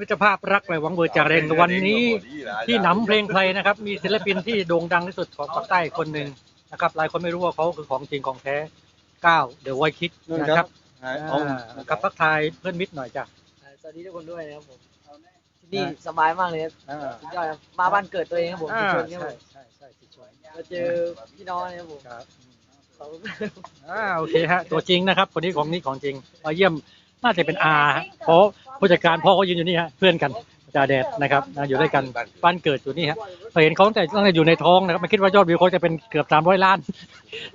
มิตรภาพรักและหวังเบอร์จากเรนวันนี้ ที่หนำเพลงไทยนะครับ มีศิลปินที่โด่งดังที่สุดของภาคใต้คนหนึ่งนะครับหลายคนไม่รู้ว่าเขาคือของจริงของแท้ก้าวเดอะไวคิดนะครับอ่ากับทักทายเพื่อนมิตรหน่อยจ้ะอ่าสวัสดีทุกคนด้วยนะครับผมที่นี่สบายมากเลยครับอ่าสุดยอดครับมาบ้านเกิดตัวเองครับผมอ่าชุมชนครับใช่ผมใช่ใช่สิชวนมาเจอพี่น้องนะครับผมครับขอบคุณอ่าโอเคฮะตัวจริงนะครับคนนี้ของนี่ของจริงมาเยี่ยม น่าจะเป็นอาฮะเพราะผู้จัดการพ่อเขายืนอยู่นี่ฮะเพื่อนกันจ่าแดดนะครับนะอยู่ด้วยกันบ้านเกิดอยู่นี่ฮะเคยเห็นเขาตั้งแต่ตั้งแต่อยู่ในท้องนะครับไม่คิดว่ายอดวิวเขาจะเป็นเกือบสามร้อยล้าน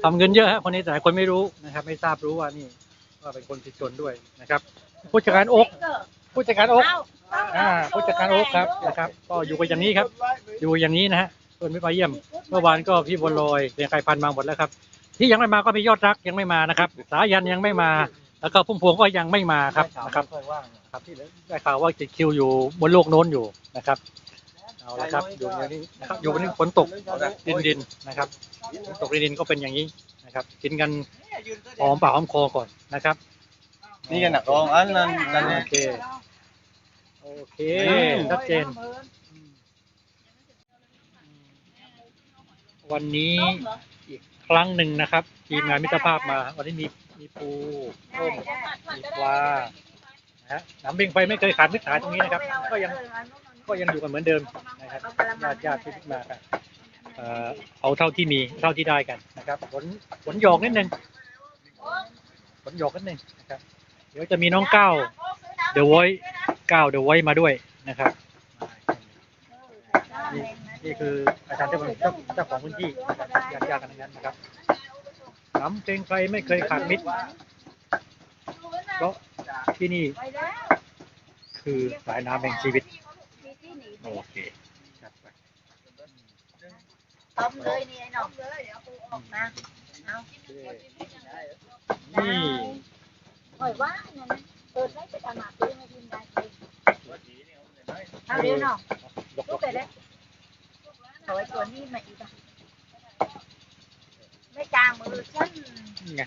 ทำเงินเยอะฮะคนนี้แต่คนไม่รู้นะครับ ไม่ทราบรู้ว่านี่ว่าเป็นคนผิดจนด้วยนะครับผู้จัดการโอ๊กผู้จัดการโอ๊ก อ่าผู้จัดการโอ๊กครับนะครับ ก็อยู่กันอย่างนี้ครับ อยู่อย่างนี้นะฮะคนไม่มาเยี่ยม เมื่อวานก็พี่บนลอยเรียงไกรพันธุ์มาหมดแล้วครับ ที่ยังไม่มาก็มียอดรักยังไม่มานะครับ สายันยังไม่มา แล้วก็พุ่มพวงก็ยังไม่มาครับนะครับครับที่ได้ข่าวว่าติดคิวอยู่บนโลกโน้นอยู่นะครับเอาละครับอยู่อย่างนี้นะครับอยู่วันนี้ฝนตกดินดินๆนะครับฝนตกดินดินๆก็เป็นอย่างนี้นะครับ กินกันหอมปากหอมคอก่อนนะครับ นี่กันหนักร้องอันนั้นนั่นเนี่โอยเคโอเคชัดเจน วันนี้อีกครั้งหนึ่งนะครับ ทีมงานมิตรภาพมา วันนี้มี มีปูต้มมีปลานะฮะน้ำเบงไฟไม่เคยขาดมิตรหายตรงนี้นะครับ ก็ยังก็ยังอยู่กันเหมือนเดิมนะครับญาติญาติที่มากันเอ่อเอาเท่าที่มีเท่าที่ได้กันนะครับผลผลหยอกนิดนึงผลหยอกนิดนึงนะครับ เดี๋ยวจะมีน้องก้าวเดอะไวก้าวเดอะไวมาด้วยนะครับ นี่นี่คืออาจารย์เจ้าของเจ้าเจ้าของพื้นที่นะครับญาติญาติกันทั้งนั้นนะครับ น้ำเพลงใครไม่เคยขาดมิตร เพราะที่นี่คือสายน้ำแห่งชีวิต โอเคครับไปต้มเลยนี่ไอ้หนองเลยเอาปูออกมาเอานี่หอยว่านั่นนะเปิดไว้จะทำมาซื้อมากินได้เองเอาเดี๋ยวหนองยกลูกไปเลยเอาไว้ตัวนี้มาอีกอะ ไม่จางมือฉันนี่ไง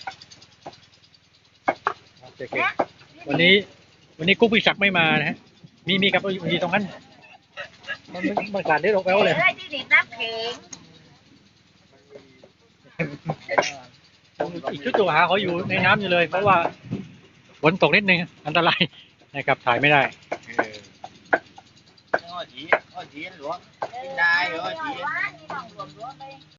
โอเคโอเควันนี้ วันนี้กุ๊กปิศักดิ์ไม่มานะฮะ มีมีกับอยู่ตรงนั้น มันมันมันขาดได้ลงแล้วเลยได้ที่หนีบน้ำแข็งอีกชุดตัวหาเขาอยู่ในน้ำอยู่เลย เพราะว่าฝนตกนิดนึงอันตรายนะครับถ่ายไม่ได้อ้อจีอ้อจีหลวงกินได้เหรอหจีอยว่านี่หน่องหลวมๆเลย